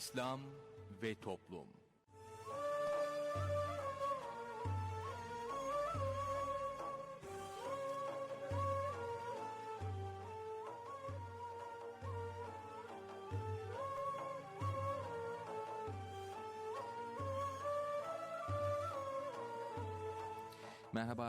İslam ve Toplum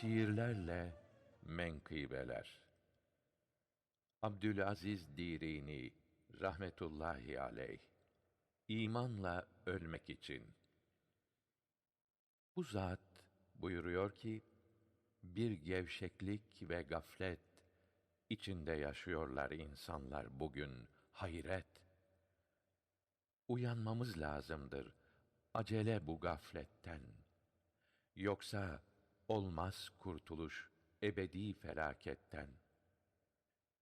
Şiirlerle menkıbeler. Abdülaziz Dirini rahmetullahi aleyh İmanla ölmek için. Bu zat buyuruyor ki bir gevşeklik ve gaflet içinde yaşıyorlar insanlar bugün hayret. Uyanmamız lazımdır acele bu gafletten. Yoksa olmaz kurtuluş ebedi felaketten.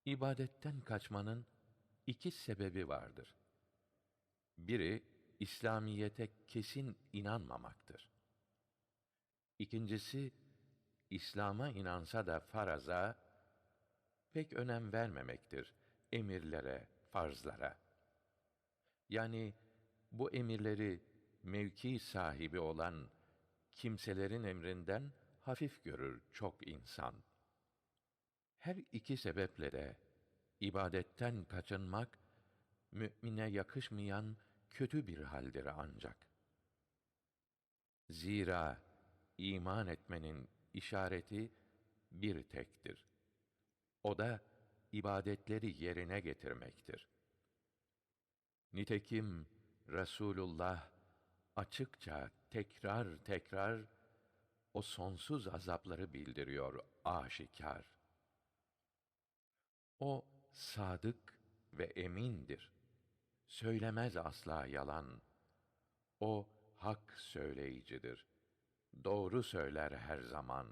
İbadetten kaçmanın iki sebebi vardır. Biri İslamiyete kesin inanmamaktır. İkincisi İslam'a inansa da faraza pek önem vermemektir emirlere, farzlara. Yani bu emirleri mevki sahibi olan kimselerin emrinden hafif görür çok insan. Her iki sebeple de ibadetten kaçınmak mümine yakışmayan kötü bir haldir ancak. Zira iman etmenin işareti bir tektir. O da ibadetleri yerine getirmektir. Nitekim Resulullah açıkça tekrar tekrar o sonsuz azapları bildiriyor aşikar. O sadık ve emindir. Söylemez asla yalan. O hak söyleyicidir. Doğru söyler her zaman.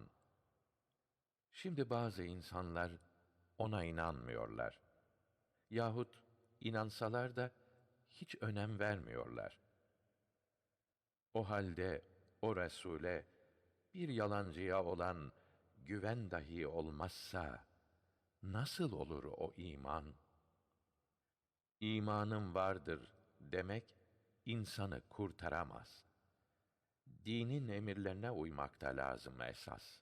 Şimdi bazı insanlar ona inanmıyorlar. Yahut inansalar da hiç önem vermiyorlar. O halde o Resule bir yalancıya olan güven dahi olmazsa nasıl olur o iman? İmanım vardır demek insanı kurtaramaz. Dinin emirlerine uymakta lazım esas.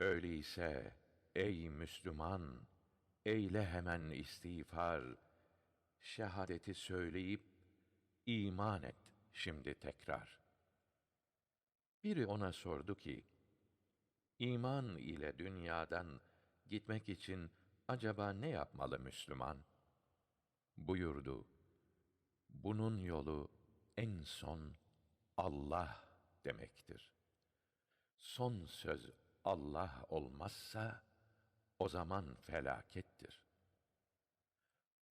Öyleyse ey Müslüman, eyle hemen istiğfar, şehadeti söyleyip iman et şimdi tekrar.'' Biri ona sordu ki, İman ile dünyadan gitmek için acaba ne yapmalı Müslüman? Buyurdu, bunun yolu en son Allah demektir. Son söz Allah olmazsa, o zaman felakettir.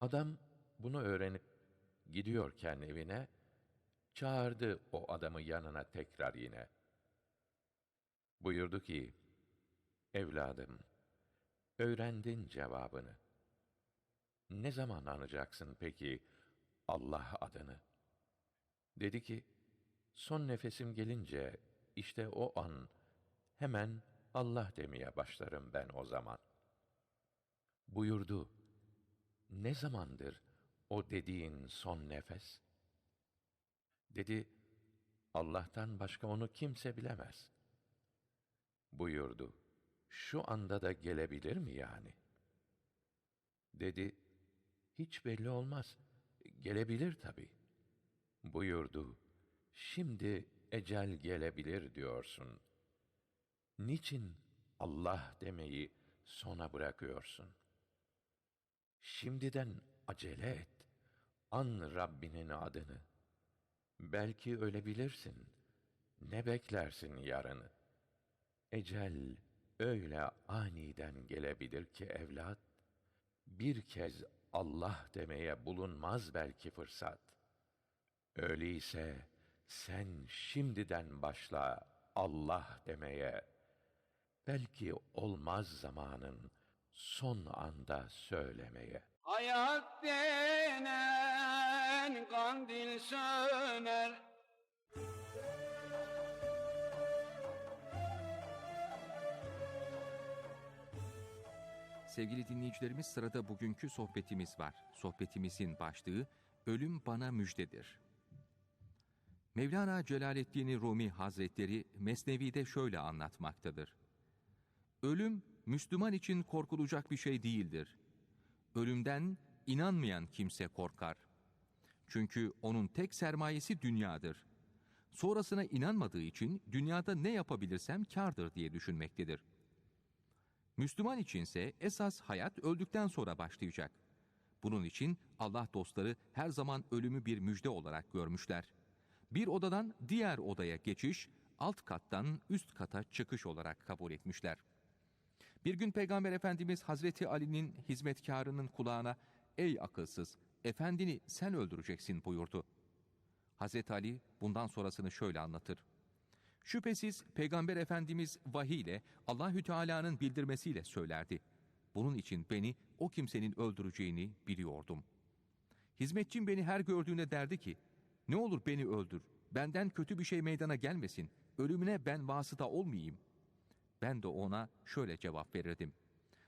Adam bunu öğrenip gidiyorken evine, çağırdı o adamı yanına tekrar yine.'' Buyurdu ki, Evladım, öğrendin cevabını. Ne zaman anacaksın peki Allah adını? Dedi ki, son nefesim gelince, işte o an, hemen Allah demeye başlarım ben o zaman. Buyurdu, ne zamandır o dediğin son nefes? Dedi, Allah'tan başka onu kimse bilemez.'' Buyurdu. Şu anda da gelebilir mi yani? Dedi, hiç belli olmaz. Gelebilir tabi. Buyurdu, şimdi ecel gelebilir diyorsun. Niçin Allah demeyi sona bırakıyorsun? Şimdiden acele et. An Rabbinin adını. Belki ölebilirsin. Ne beklersin yarını? Ecel öyle aniden gelebilir ki evlat, bir kez Allah demeye bulunmaz belki fırsat. Öyleyse sen şimdiden başla Allah demeye. Belki olmaz zamanın son anda söylemeye. Hayat denen kandil söner Sevgili dinleyicilerimiz sırada bugünkü sohbetimiz var. Sohbetimizin başlığı Ölüm Bana Müjdedir. Mevlana Celaleddin Rumi Hazretleri Mesnevi'de şöyle anlatmaktadır. Ölüm Müslüman için korkulacak bir şey değildir. Ölümden inanmayan kimse korkar. Çünkü onun tek sermayesi dünyadır. Sonrasına inanmadığı için dünyada ne yapabilirsem kârdır diye düşünmektedir. Müslüman içinse esas hayat öldükten sonra başlayacak. Bunun için Allah dostları her zaman ölümü bir müjde olarak görmüşler. Bir odadan diğer odaya geçiş, alt kattan üst kata çıkış olarak kabul etmişler. Bir gün Peygamber Efendimiz Hazreti Ali'nin hizmetkarının kulağına ''Ey akılsız, efendini sen öldüreceksin.'' buyurdu. Hazreti Ali bundan sonrasını şöyle anlatır. Şüphesiz Peygamber Efendimiz vahiy ile Allahü Teala'nın bildirmesiyle söylerdi. Bunun için beni o kimsenin öldüreceğini biliyordum. Hizmetçim beni her gördüğünde derdi ki, ne olur beni öldür, benden kötü bir şey meydana gelmesin, ölümüne ben vasıta olmayayım. Ben de ona şöyle cevap verirdim.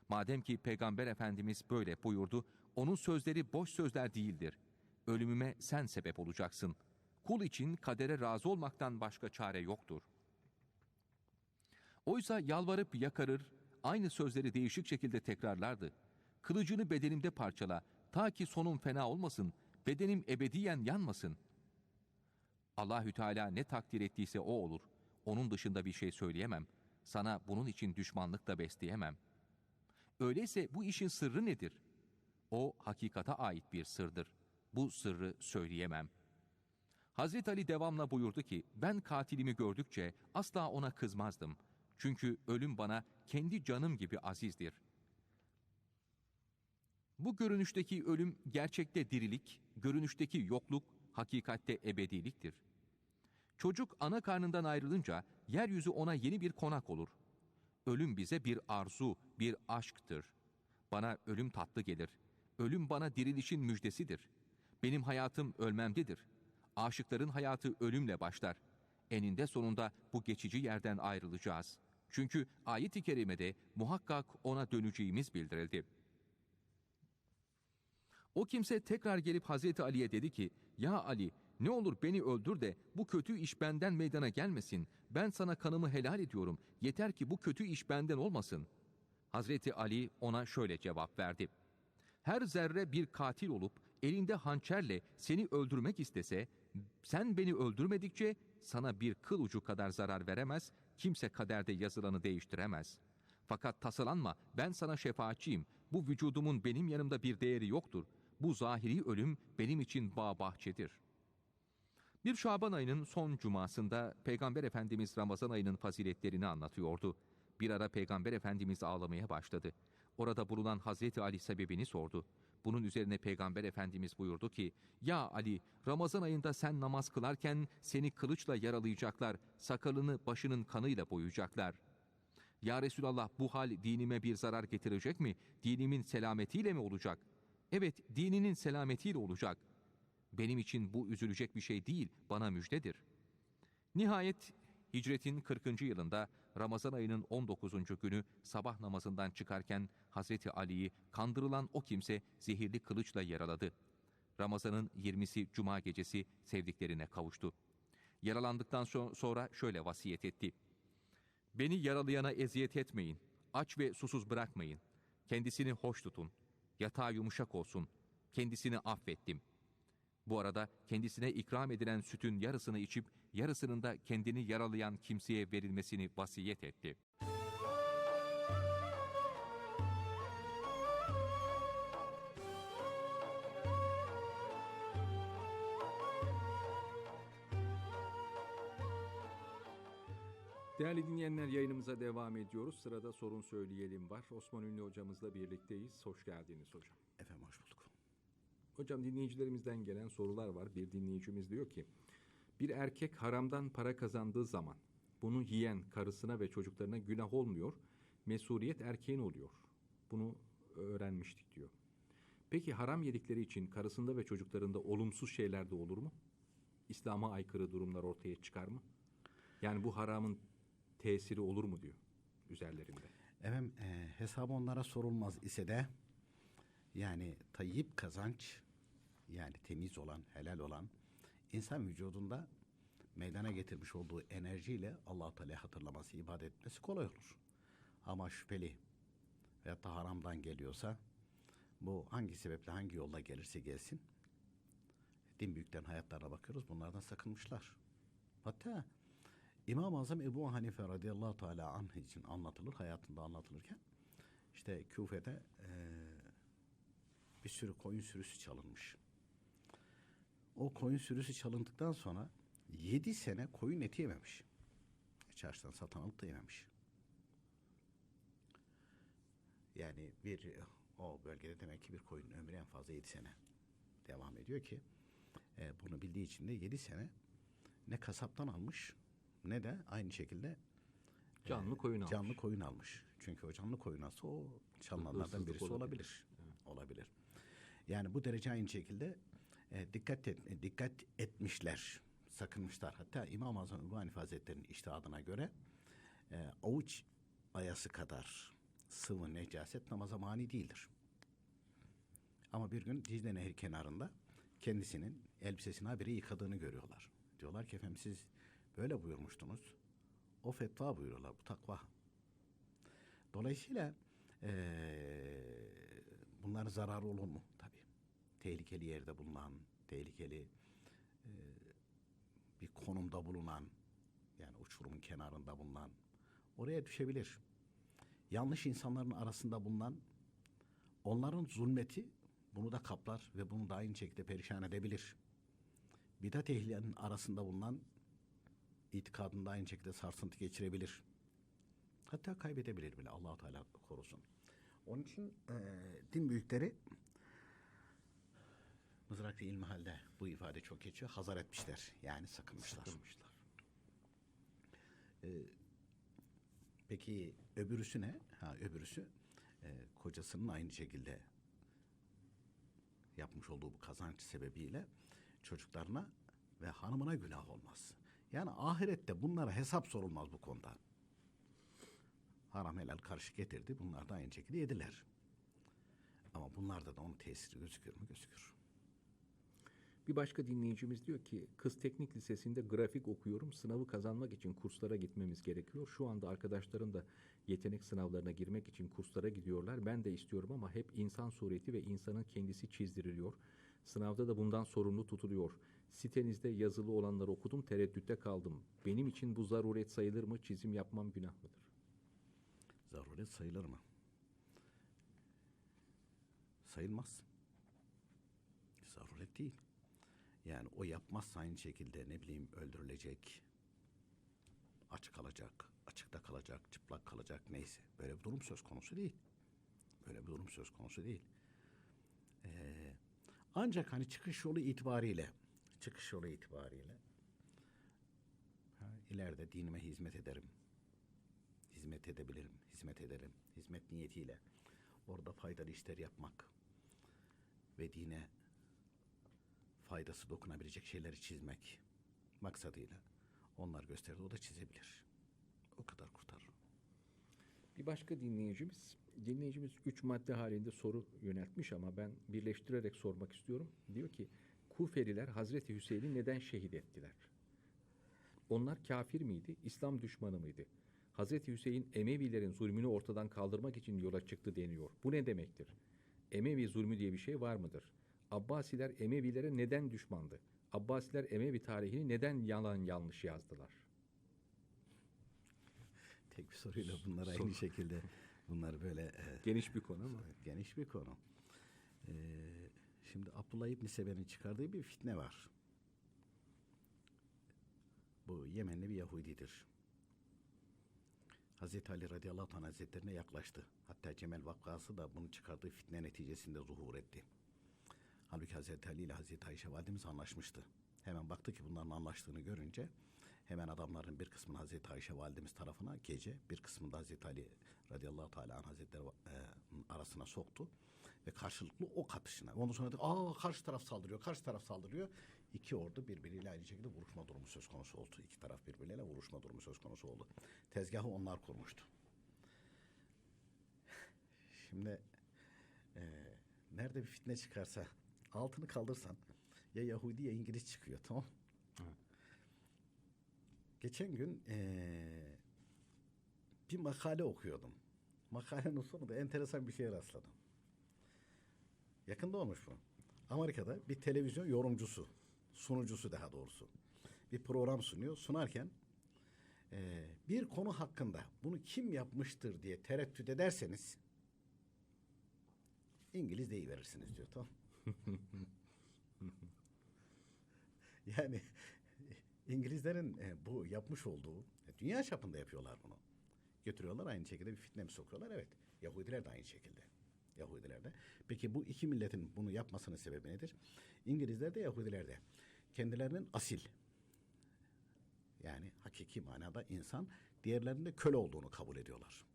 Madem ki Peygamber Efendimiz böyle buyurdu, onun sözleri boş sözler değildir. Ölümüme sen sebep olacaksın. Kul için kadere razı olmaktan başka çare yoktur. Oysa yalvarıp yakarır, aynı sözleri değişik şekilde tekrarlardı. Kılıcını bedenimde parçala, ta ki sonum fena olmasın, bedenim ebediyen yanmasın. Allahü Teala ne takdir ettiyse o olur. Onun dışında bir şey söyleyemem. Sana bunun için düşmanlık da besleyemem. Öyleyse bu işin sırrı nedir? O hakikata ait bir sırdır. Bu sırrı söyleyemem. Hazreti Ali devamla buyurdu ki, ben katilimi gördükçe asla ona kızmazdım. Çünkü ölüm bana kendi canım gibi azizdir. Bu görünüşteki ölüm gerçekte dirilik, görünüşteki yokluk hakikatte ebediliktir. Çocuk ana karnından ayrılınca yeryüzü ona yeni bir konak olur. Ölüm bize bir arzu, bir aşktır. Bana ölüm tatlı gelir. Ölüm bana dirilişin müjdesidir. Benim hayatım ölmemdedir. Aşıkların hayatı ölümle başlar. Eninde sonunda bu geçici yerden ayrılacağız. Çünkü ayet-i kerimede muhakkak ona döneceğimiz bildirildi. O kimse tekrar gelip Hazreti Ali'ye dedi ki, Ya Ali ne olur beni öldür de bu kötü iş benden meydana gelmesin. Ben sana kanımı helal ediyorum. Yeter ki bu kötü iş benden olmasın. Hazreti Ali ona şöyle cevap verdi. Her zerre bir katil olup elinde hançerle seni öldürmek istese, sen beni öldürmedikçe sana bir kıl ucu kadar zarar veremez, kimse kaderde yazılanı değiştiremez. Fakat tasalanma, ben sana şefaatçiyim. Bu vücudumun benim yanımda bir değeri yoktur. Bu zahiri ölüm benim için bağ bahçedir. Bir Şaban ayının son cumasında Peygamber Efendimiz Ramazan ayının faziletlerini anlatıyordu. Bir ara Peygamber Efendimiz ağlamaya başladı. Orada bulunan Hazreti Ali sebebini sordu. Bunun üzerine Peygamber Efendimiz buyurdu ki, Ya Ali, Ramazan ayında sen namaz kılarken seni kılıçla yaralayacaklar, sakalını başının kanıyla boyayacaklar. Ya Resulallah bu hal dinime bir zarar getirecek mi? Dinimin selametiyle mi olacak? Evet, dininin selametiyle olacak. Benim için bu üzülecek bir şey değil, bana müjdedir. Nihayet Hicretin 40. yılında Ramazan ayının 19. günü sabah namazından çıkarken Hazreti Ali'yi kandırılan o kimse zehirli kılıçla yaraladı. Ramazanın 20'si Cuma gecesi sevdiklerine kavuştu. Yaralandıktan sonra şöyle vasiyet etti. Beni yaralayana eziyet etmeyin, aç ve susuz bırakmayın. Kendisini hoş tutun, yatağı yumuşak olsun, kendisini affettim. Bu arada kendisine ikram edilen sütün yarısını içip yarısının da kendini yaralayan kimseye verilmesini vasiyet etti. Değerli dinleyenler yayınımıza devam ediyoruz. Sırada sorun söyleyelim var. Osman Ünlü hocamızla birlikteyiz. Hoş geldiniz hocam. Efendim. Hocam dinleyicilerimizden gelen sorular var. Bir dinleyicimiz diyor ki bir erkek haramdan para kazandığı zaman bunu yiyen karısına ve çocuklarına günah olmuyor. Mesuliyet erkeğin oluyor. Bunu öğrenmiştik diyor. Peki haram yedikleri için karısında ve çocuklarında olumsuz şeyler de olur mu? İslam'a aykırı durumlar ortaya çıkar mı? Yani bu haramın tesiri olur mu diyor üzerlerinde. Efendim e, hesabı onlara sorulmaz ise de yani tayyip kazanç yani temiz olan, helal olan insan vücudunda meydana getirmiş olduğu enerjiyle allah Teala hatırlaması, ibadet etmesi kolay olur. Ama şüpheli veyahut da haramdan geliyorsa bu hangi sebeple hangi yolla gelirse gelsin din büyüklerin hayatlarına bakıyoruz bunlardan sakınmışlar. Hatta İmam-ı Azam Ebu Hanife radıyallahu teala anh için anlatılır, hayatında anlatılırken işte Küfe'de eee, bir sürü koyun sürüsü çalınmış. O koyun sürüsü çalındıktan sonra yedi sene koyun eti yememiş. Çarşıdan satan alıp da yememiş. Yani bir o bölgede demek ki bir koyun ömrü en fazla yedi sene devam ediyor ki e, bunu bildiği için de yedi sene ne kasaptan almış ne de aynı şekilde Canlı koyun almış. canlı koyun almış. Çünkü o canlı koyun alsa o çalınanlardan birisi olabilir. olabilir. Olabilir. Yani bu derece aynı şekilde e, dikkat et, e, dikkat etmişler, sakınmışlar. Hatta İmam-ı Azam Ebu Hanife Hazretleri'nin iştihadına göre e, avuç ayası kadar sıvı necaset namaza mani değildir. Ama bir gün Dicle Nehri kenarında kendisinin elbisesini habire yıkadığını görüyorlar. Diyorlar ki efendim siz böyle buyurmuştunuz. O fetva buyuruyorlar. Bu takva. Dolayısıyla eee bunların zararı olur mu? Tehlikeli yerde bulunan, tehlikeli eee, bir konumda bulunan, yani uçurumun kenarında bulunan, oraya düşebilir. Yanlış insanların arasında bulunan, onların zulmeti bunu da kaplar ve bunu da aynı şekilde perişan edebilir. Bidat ehlinin arasında bulunan itikadında aynı şekilde sarsıntı geçirebilir. Hatta kaybedebilir bile. allah Teala korusun. Onun için eee, din büyükleri Mızraklı İlmihal'de bu ifade çok geçiyor. Hazar etmişler. Yani sakınmışlar. sakınmışlar. peki öbürüsü ne? Ha, öbürüsü eee, kocasının aynı şekilde yapmış olduğu bu kazanç sebebiyle çocuklarına ve hanımına günah olmaz. Yani ahirette bunlara hesap sorulmaz bu konuda. Haram helal karışık getirdi. Bunlar da aynı şekilde yediler. Ama bunlarda da onun tesiri gözükür mü? Gözükür. Bir başka dinleyicimiz diyor ki kız teknik lisesinde grafik okuyorum. Sınavı kazanmak için kurslara gitmemiz gerekiyor. Şu anda arkadaşlarım da yetenek sınavlarına girmek için kurslara gidiyorlar. Ben de istiyorum ama hep insan sureti ve insanın kendisi çizdiriliyor. Sınavda da bundan sorumlu tutuluyor. Sitenizde yazılı olanları okudum, tereddütte kaldım. Benim için bu zaruret sayılır mı? Çizim yapmam günah mıdır? Zaruret sayılır mı? Sayılmaz. Zaruret değil. Yani o yapmazsa aynı şekilde ne bileyim öldürülecek, aç kalacak, açıkta kalacak, çıplak kalacak neyse. Böyle bir durum söz konusu değil. Böyle bir durum söz konusu değil. Ee, ancak hani çıkış yolu itibariyle, çıkış yolu itibariyle ha, ileride dinime hizmet ederim hizmet edebilirim, hizmet ederim. Hizmet niyetiyle orada faydalı işler yapmak ve dine faydası dokunabilecek şeyleri çizmek maksadıyla onlar gösterdi. O da çizebilir. O kadar kurtarır. Bir başka dinleyicimiz, dinleyicimiz üç madde halinde soru yöneltmiş ama ben birleştirerek sormak istiyorum. Diyor ki, Kufeliler Hazreti Hüseyin'i neden şehit ettiler? Onlar kafir miydi, İslam düşmanı mıydı? Hazreti Hüseyin Emevilerin zulmünü ortadan kaldırmak için yola çıktı deniyor. Bu ne demektir? Emevi zulmü diye bir şey var mıdır? Abbasiler Emevilere neden düşmandı? Abbasiler Emevi tarihini neden yalan yanlış yazdılar? Tek bir soruyla bunlar Sor. aynı şekilde bunlar böyle e, Geniş bir konu ama. geniş bir konu. Ee, şimdi Abdullah İbni Sebe'nin çıkardığı bir fitne var. Bu Yemenli bir Yahudidir. Hazreti Ali radıyallahu anh hazretlerine yaklaştı. Hatta Cemel vakası da bunu çıkardığı fitne neticesinde zuhur etti. Halbuki Hazreti Ali ile Hazreti Ayşe validemiz anlaşmıştı. Hemen baktı ki bunların anlaştığını görünce hemen adamların bir kısmını Hazreti Ayşe validemiz tarafına gece bir kısmını da Hazreti Ali radıyallahu teala hazretleri e, arasına soktu ve karşılıklı ok atışına. Ondan sonra dedi aa karşı taraf saldırıyor, karşı taraf saldırıyor. İki ordu birbiriyle aynı şekilde vuruşma durumu söz konusu oldu. İki taraf birbirleriyle vuruşma durumu söz konusu oldu. Tezgahı onlar kurmuştu. Şimdi e, nerede bir fitne çıkarsa altını kaldırsan ya Yahudi ya İngiliz çıkıyor tamam Geçen gün e, bir makale okuyordum. Makalenin sonunda enteresan bir şeye rastladım. Yakında olmuş bu. Amerika'da bir televizyon yorumcusu, sunucusu daha doğrusu. Bir program sunuyor. Sunarken e, bir konu hakkında bunu kim yapmıştır diye tereddüt ederseniz İngiliz deyiverirsiniz diyor tamam. yani İngilizlerin e, bu yapmış olduğu e, dünya çapında yapıyorlar bunu. Götürüyorlar aynı şekilde bir fitne mi sokuyorlar? Evet. Yahudiler de aynı şekilde. Yahudiler de. Peki bu iki milletin bunu yapmasının sebebi nedir? İngilizler de Yahudiler de kendilerinin asil yani hakiki manada insan diğerlerinin de köle olduğunu kabul ediyorlar.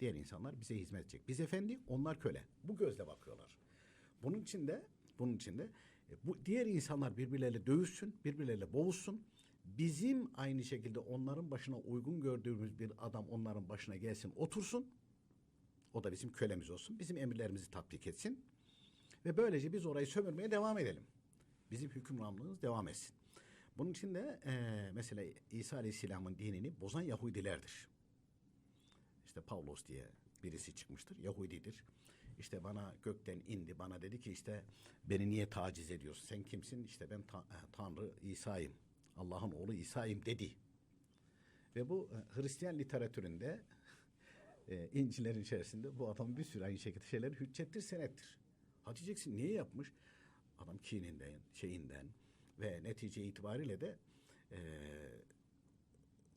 Diğer insanlar bize hizmet edecek. Biz efendi, onlar köle. Bu gözle bakıyorlar. Bunun için de bunun için de e, bu diğer insanlar birbirleriyle dövüşsün, birbirleriyle boğuşsun. Bizim aynı şekilde onların başına uygun gördüğümüz bir adam onların başına gelsin, otursun. O da bizim kölemiz olsun. Bizim emirlerimizi tatbik etsin. Ve böylece biz orayı sömürmeye devam edelim. Bizim hükümranlığımız devam etsin. Bunun için de e, mesela İsa Aleyhisselam'ın dinini bozan Yahudilerdir. İşte Pavlos diye birisi çıkmıştır. Yahudidir. İşte bana gökten indi. Bana dedi ki işte beni niye taciz ediyorsun? Sen kimsin? İşte ben ta- e, Tanrı İsa'yım. Allah'ın oğlu İsa'yım dedi. Ve bu e, Hristiyan literatüründe e, İncil'lerin içerisinde bu adam bir sürü aynı şekilde şeyler hüccettir, senettir. Ha diyeceksin niye yapmış? Adam kininden, şeyinden ve netice itibariyle de e,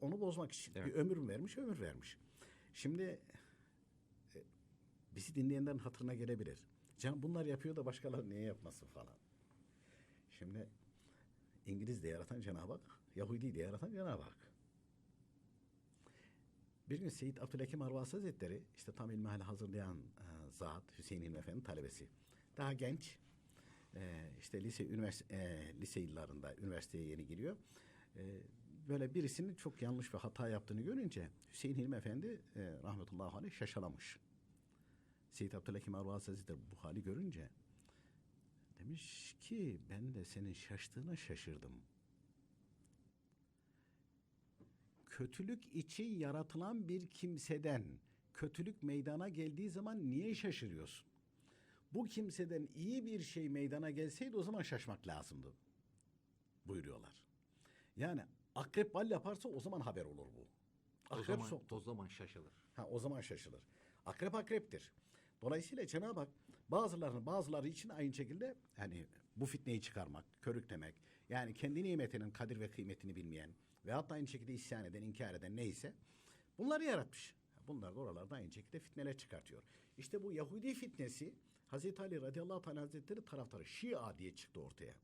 onu bozmak için bir ömür vermiş, ömür vermiş. Şimdi bizi dinleyenlerin hatırına gelebilir. Can bunlar yapıyor da başkaları niye yapmasın falan. Şimdi İngiliz de yaratan Cenab-ı Hak, Yahudi de yaratan Cenab-ı Hak. Bir gün Seyit Abdülhakim Arvasi Hazretleri işte tam ilmihal hazırlayan e, zat Hüseyin İlmi Efendi talebesi. Daha genç e, işte lise üniversite e, lise yıllarında üniversiteye yeni giriyor. E, böyle birisinin çok yanlış bir hata yaptığını görünce Hüseyin Hilmi Efendi e, rahmetullahi aleyh şaşalamış. Seyit Abdülhakim Arvasi Hazretleri bu hali görünce demiş ki ben de senin şaştığına şaşırdım. kötülük için yaratılan bir kimseden kötülük meydana geldiği zaman niye şaşırıyorsun? Bu kimseden iyi bir şey meydana gelseydi o zaman şaşmak lazımdı. Buyuruyorlar. Yani akrep bal yaparsa o zaman haber olur bu. Akrep o zaman, soktu. o zaman şaşılır. Ha, o zaman şaşılır. Akrep akreptir. Dolayısıyla Cenab-ı Hak bazılarının bazıları için aynı şekilde hani bu fitneyi çıkarmak, körüklemek, yani kendi nimetinin kadir ve kıymetini bilmeyen veyahut da aynı şekilde isyan eden, inkar eden neyse bunları yaratmış. Bunlar da oralarda aynı şekilde fitneler çıkartıyor. İşte bu Yahudi fitnesi Hazreti Ali radıyallahu teala hazretleri taraftarı Şia diye çıktı ortaya.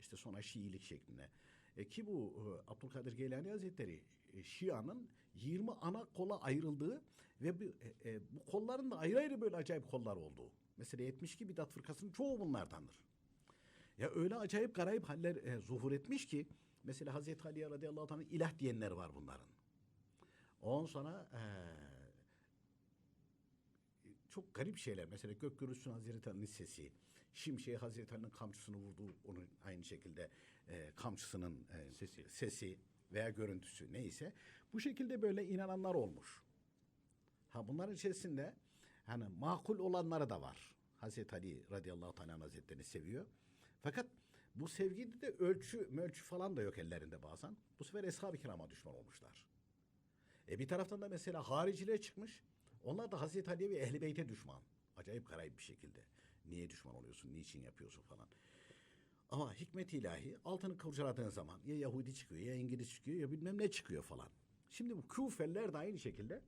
İşte sonra Şiilik şeklinde. E, ki bu e, Abdülkadir Geylani Hazretleri e, Şia'nın 20 ana kola ayrıldığı ve bu, e, e, bu kolların da ayrı ayrı böyle acayip kollar olduğu. Mesela 72 bidat fırkasının çoğu bunlardandır. Ya öyle acayip garayip haller e, zuhur etmiş ki mesela Hazreti Ali radıyallahu anh ilah diyenler var bunların. Ondan sonra e, çok garip şeyler. Mesela gök gürültüsünün Hazreti Ali'nin sesi. Şimşek Hazreti Ali'nin kamçısını vurduğu onun aynı şekilde e, kamçısının e, sesi. sesi veya görüntüsü neyse. Bu şekilde böyle inananlar olmuş. Ha bunların içerisinde hani makul olanları da var. Hazreti Ali radıyallahu teala hazretlerini seviyor. Fakat bu sevgide de ölçü mölçü falan da yok ellerinde bazen. Bu sefer eshab-ı kirama düşman olmuşlar. E bir taraftan da mesela hariciler çıkmış. Onlar da Hazreti Ali'ye ve Ehl-i Beyt'e düşman. Acayip garip bir şekilde. Niye düşman oluyorsun, niçin yapıyorsun falan. Ama hikmet ilahi altını kurcaladığın zaman ya Yahudi çıkıyor ya İngiliz çıkıyor ya bilmem ne çıkıyor falan. Şimdi bu Kufeliler de aynı şekilde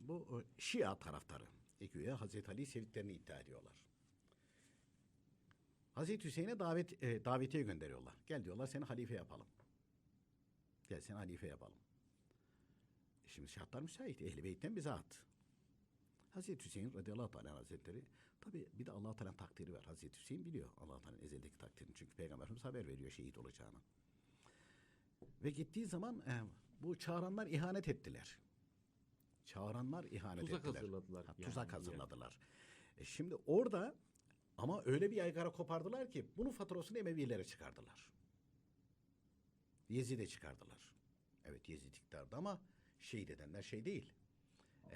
bu e, Şia taraftarı. Güya Hazreti Ali'yi sevdiklerini iddia ediyorlar. Hazreti Hüseyin'e davet e, davetiye gönderiyorlar. Gel diyorlar seni halife yapalım. Gel seni halife yapalım. E, şimdi şartlar müsait. Ehli Beyt'ten bize at. Hazreti Hüseyin radıyallahu teala hazretleri tabi bir de allah Teala takdiri var. Hazreti Hüseyin biliyor allah Teala'nın ezeldeki takdirini. Çünkü Peygamberimiz haber veriyor şehit olacağını. Ve gittiği zaman e, bu çağıranlar ihanet ettiler. Çağıranlar ihanet Tuzak ettiler. hazırladılar Ha, yani tuzak hazırladılar. E şimdi orada ama öyle bir yaygara kopardılar ki bunun faturasını Emevilere çıkardılar. Yezid'e çıkardılar. Evet Yezid iktidarda ama şehit edenler şey değil.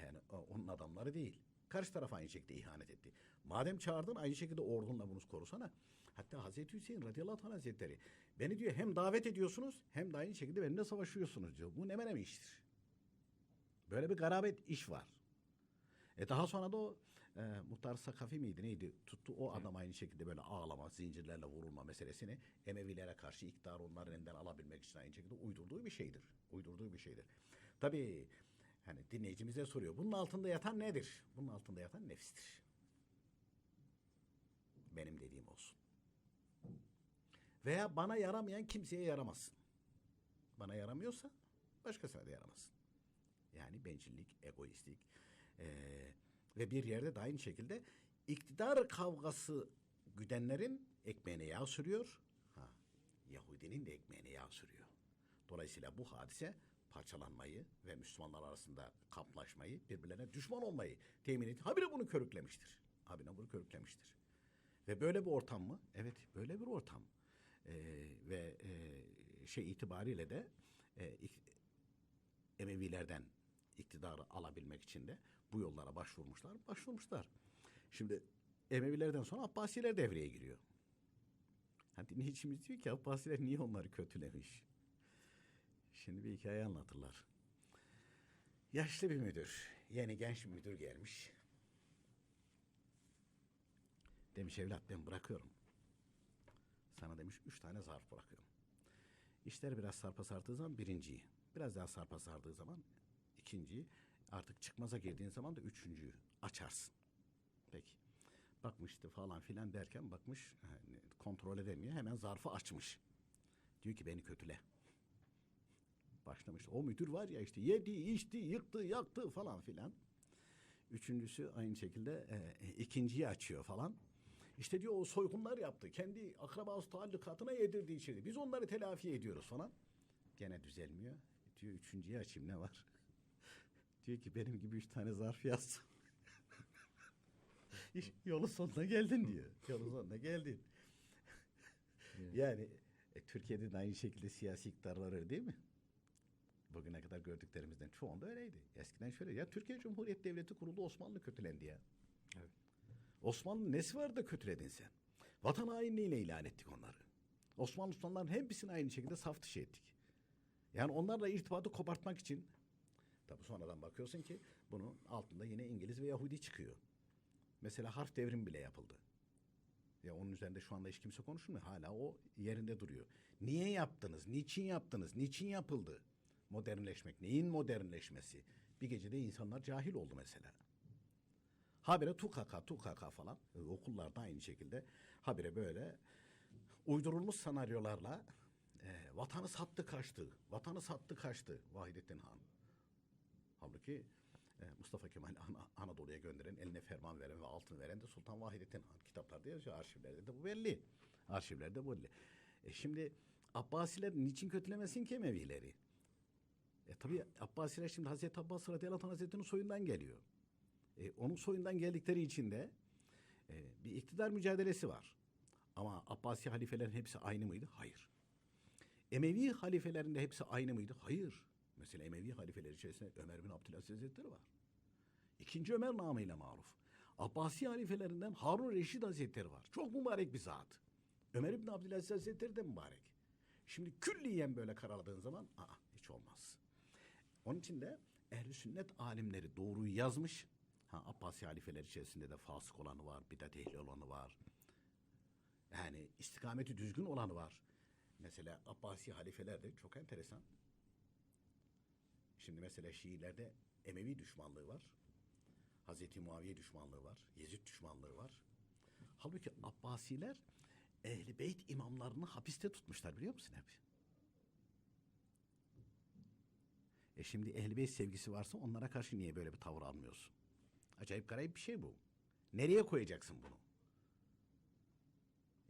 Yani onun adamları değil. Karşı taraf aynı şekilde ihanet etti. Madem çağırdın aynı şekilde ordunla bunu korusana. Hatta Hazreti Hüseyin radıyallahu anh hazretleri beni diyor hem davet ediyorsunuz hem de aynı şekilde benimle savaşıyorsunuz diyor. Bu ne menem iştir. Böyle bir garabet iş var. E daha sonra da o e, Muhtar Sakafi miydi neydi? Tuttu o adam aynı şekilde böyle ağlama, zincirlerle vurulma meselesini Emevilere karşı iktidarı onların elinden alabilmek için aynı şekilde uydurduğu bir şeydir. Uydurduğu bir şeydir. Tabii hani dinleyicimize soruyor. Bunun altında yatan nedir? Bunun altında yatan nefistir. Benim dediğim olsun. Veya bana yaramayan kimseye yaramasın. Bana yaramıyorsa başkasına da yaramasın. Yani bencillik, egoistlik eee, ve bir yerde de aynı şekilde iktidar kavgası güdenlerin ekmeğine yağ sürüyor. Ha, Yahudinin de ekmeğine yağ sürüyor. Dolayısıyla bu hadise parçalanmayı ve Müslümanlar arasında kamplaşmayı, birbirlerine düşman olmayı temin ediyor. Habire bunu körüklemiştir. Habire bunu körüklemiştir. Ve böyle bir ortam mı? Evet, böyle bir ortam. Ee, ve e, şey itibariyle de e, ik- Emevilerden iktidarı alabilmek için de bu yollara başvurmuşlar, başvurmuşlar. Şimdi Emevilerden sonra Abbasiler devreye giriyor. Hani dinleyicimiz diyor ki Abbasiler niye onları kötülemiş? Şimdi bir hikaye anlatırlar. Yaşlı bir müdür, yeni genç bir müdür gelmiş. Demiş evlat ben bırakıyorum. Sana demiş üç tane zarf bırakıyorum. İşler biraz sarpa sardığı zaman birinciyi, biraz daha sarpa sardığı zaman ikinciyi, artık çıkmaza girdiğin zaman da üçüncüyü açarsın. Peki. Bakmıştı falan filan derken bakmış hani kontrol edemiyor. Hemen zarfı açmış. Diyor ki beni kötüle. Başlamış. O müdür var ya işte yedi, içti, yıktı, yaktı falan filan. Üçüncüsü aynı şekilde e, ikinciyi açıyor falan. İşte diyor o soygunlar yaptı. Kendi akrabası talukatına yedirdiği için. Biz onları telafi ediyoruz falan. Gene düzelmiyor. Diyor üçüncüyü açayım ne var? diyor ki benim gibi üç tane zarf yaz. Yolun sonuna geldin diyor. Yolun sonuna geldin. yani e, Türkiye'de de aynı şekilde siyasi iktidarlar öyle değil mi? Bugüne kadar gördüklerimizden çoğunda öyleydi. Eskiden şöyle ya Türkiye Cumhuriyet Devleti kuruldu Osmanlı kötülendi ya. Evet. Osmanlı nesi var da kötüledin sen? Vatan hainliğiyle ilan ettik onları. Osmanlı Müslümanların hepsini aynı şekilde saf dışı ettik. Yani onlarla irtibatı kopartmak için tabi sonradan bakıyorsun ki bunun altında yine İngiliz ve Yahudi çıkıyor. Mesela harf devrim bile yapıldı. Ya onun üzerinde şu anda hiç kimse konuşmuyor. Hala o yerinde duruyor. Niye yaptınız? Niçin yaptınız? Niçin yapıldı? Modernleşmek. Neyin modernleşmesi? Bir gecede insanlar cahil oldu mesela. Habire tukaka tukaka falan e, okullarda aynı şekilde habire böyle uydurulmuş senaryolarla e, vatanı sattı kaçtı. Vatanı sattı kaçtı Vahidettin Han. Halbuki e, Mustafa Kemal Ana- Anadolu'ya gönderen, eline ferman veren ve altın veren de Sultan Vahidettin Han. Kitaplarda yazıyor, arşivlerde de bu belli. Arşivlerde bu belli. E şimdi Abbasiler niçin kötülemesin ki Emevileri? E tabi Abbasiler şimdi Hazreti Abbas radıyallahu anh hazretleri'nin soyundan geliyor. E, onun soyundan geldikleri için de e, bir iktidar mücadelesi var. Ama Abbasi halifelerin hepsi aynı mıydı? Hayır. Emevi halifelerin de hepsi aynı mıydı? Hayır. Mesela Emevi halifeler içerisinde Ömer bin Abdülaziz Hazretleri var. İkinci Ömer namıyla maruf. Abbasi halifelerinden Harun Reşid Hazretleri var. Çok mübarek bir zat. Ömer bin Abdülaziz Hazretleri de mübarek. Şimdi külliyen böyle karaladığın zaman aa, hiç olmaz. Onun için de ehl sünnet alimleri doğruyu yazmış. Ha, Abbasi halifeler içerisinde de fasık olanı var, bidat ehli olanı var. Yani istikameti düzgün olanı var. Mesela Abbasi halifeler de çok enteresan. Şimdi mesela Şiilerde Emevi düşmanlığı var. Hazreti Muaviye düşmanlığı var. Yezid düşmanlığı var. Halbuki Abbasiler Ehli Beyt imamlarını hapiste tutmuşlar biliyor musun hep? E şimdi Ehli Beyt sevgisi varsa onlara karşı niye böyle bir tavır almıyorsun? Acayip garip bir şey bu. Nereye koyacaksın bunu?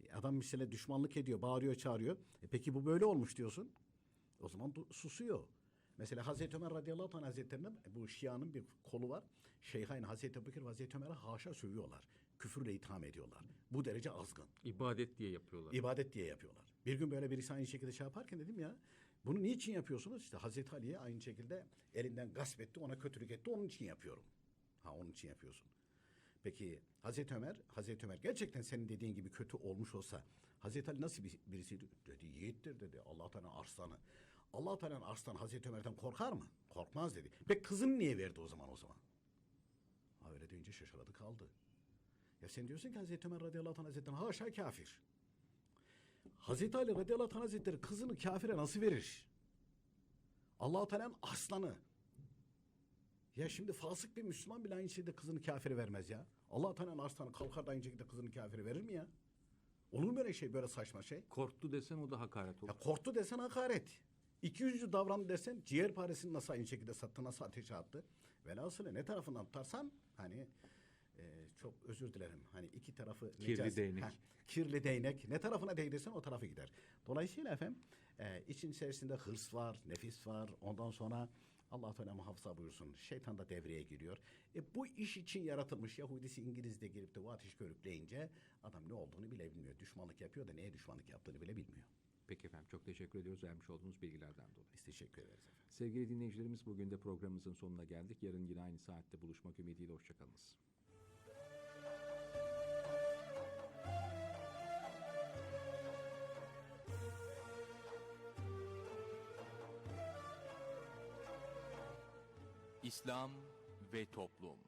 E Adam mesela düşmanlık ediyor, bağırıyor, çağırıyor. E peki bu böyle olmuş diyorsun. O zaman susuyor. Mesela Hazreti Ömer radıyallahu anh hazretlerine bu Şia'nın bir kolu var. Şeyhain Hazreti Ebubekir ve Hazreti Ömer'e haşa sövüyorlar. Küfürle itham ediyorlar. Bu derece azgın. İbadet diye yapıyorlar. İbadet diye yapıyorlar. Bir gün böyle birisi aynı şekilde şey yaparken dedim ya bunu niçin yapıyorsunuz? İşte Hazreti Ali'ye aynı şekilde elinden gasp etti, ona kötülük etti. Onun için yapıyorum. Ha onun için yapıyorsun. Peki Hazreti Ömer, Hazreti Ömer gerçekten senin dediğin gibi kötü olmuş olsa Hazreti Ali nasıl bir, birisiydi? Dedi yiğittir dedi. Allah Teala arslanı. Allah Teala'nın arslanı Hazreti Ömer'den korkar mı? Korkmaz dedi. Peki kızını niye verdi o zaman o zaman? Ha öyle deyince şaşırdı kaldı. Ya sen diyorsun ki Hazreti Ömer radıyallahu anh hazretleri haşa kafir. Hazreti Ali radıyallahu anh hazretleri kızını kafire nasıl verir? Allah-u Teala'nın aslanı. Ya şimdi fasık bir Müslüman bile aynı şeyde kızını kafire vermez ya. Allah-u Teala'nın aslanı kalkar da aynı şekilde kızını kafire verir mi ya? Olur mu böyle şey, böyle saçma şey? Korktu desen o da hakaret olur. Ya korktu desen hakaret. İki yüzlü davrandı desen ciğer paresini nasıl aynı şekilde sattı, nasıl ateşe attı. Velhasılı ne tarafından tutarsan hani e, çok özür dilerim. Hani iki tarafı Kirli değnek. kirli değnek. Ne tarafına değdirsen o tarafa gider. Dolayısıyla efendim e, için içerisinde hırs var, nefis var. Ondan sonra Allah Teala muhafaza buyursun. Şeytan da devreye giriyor. E, bu iş için yaratılmış Yahudisi İngiliz de girip de bu ateş körükleyince adam ne olduğunu bile bilmiyor. Düşmanlık yapıyor da neye düşmanlık yaptığını bile bilmiyor. Peki efendim çok teşekkür ediyoruz vermiş olduğunuz bilgilerden dolayı. Biz teşekkür ederiz efendim. Sevgili dinleyicilerimiz bugün de programımızın sonuna geldik. Yarın yine aynı saatte buluşmak ümidiyle hoşçakalınız. İslam ve Toplum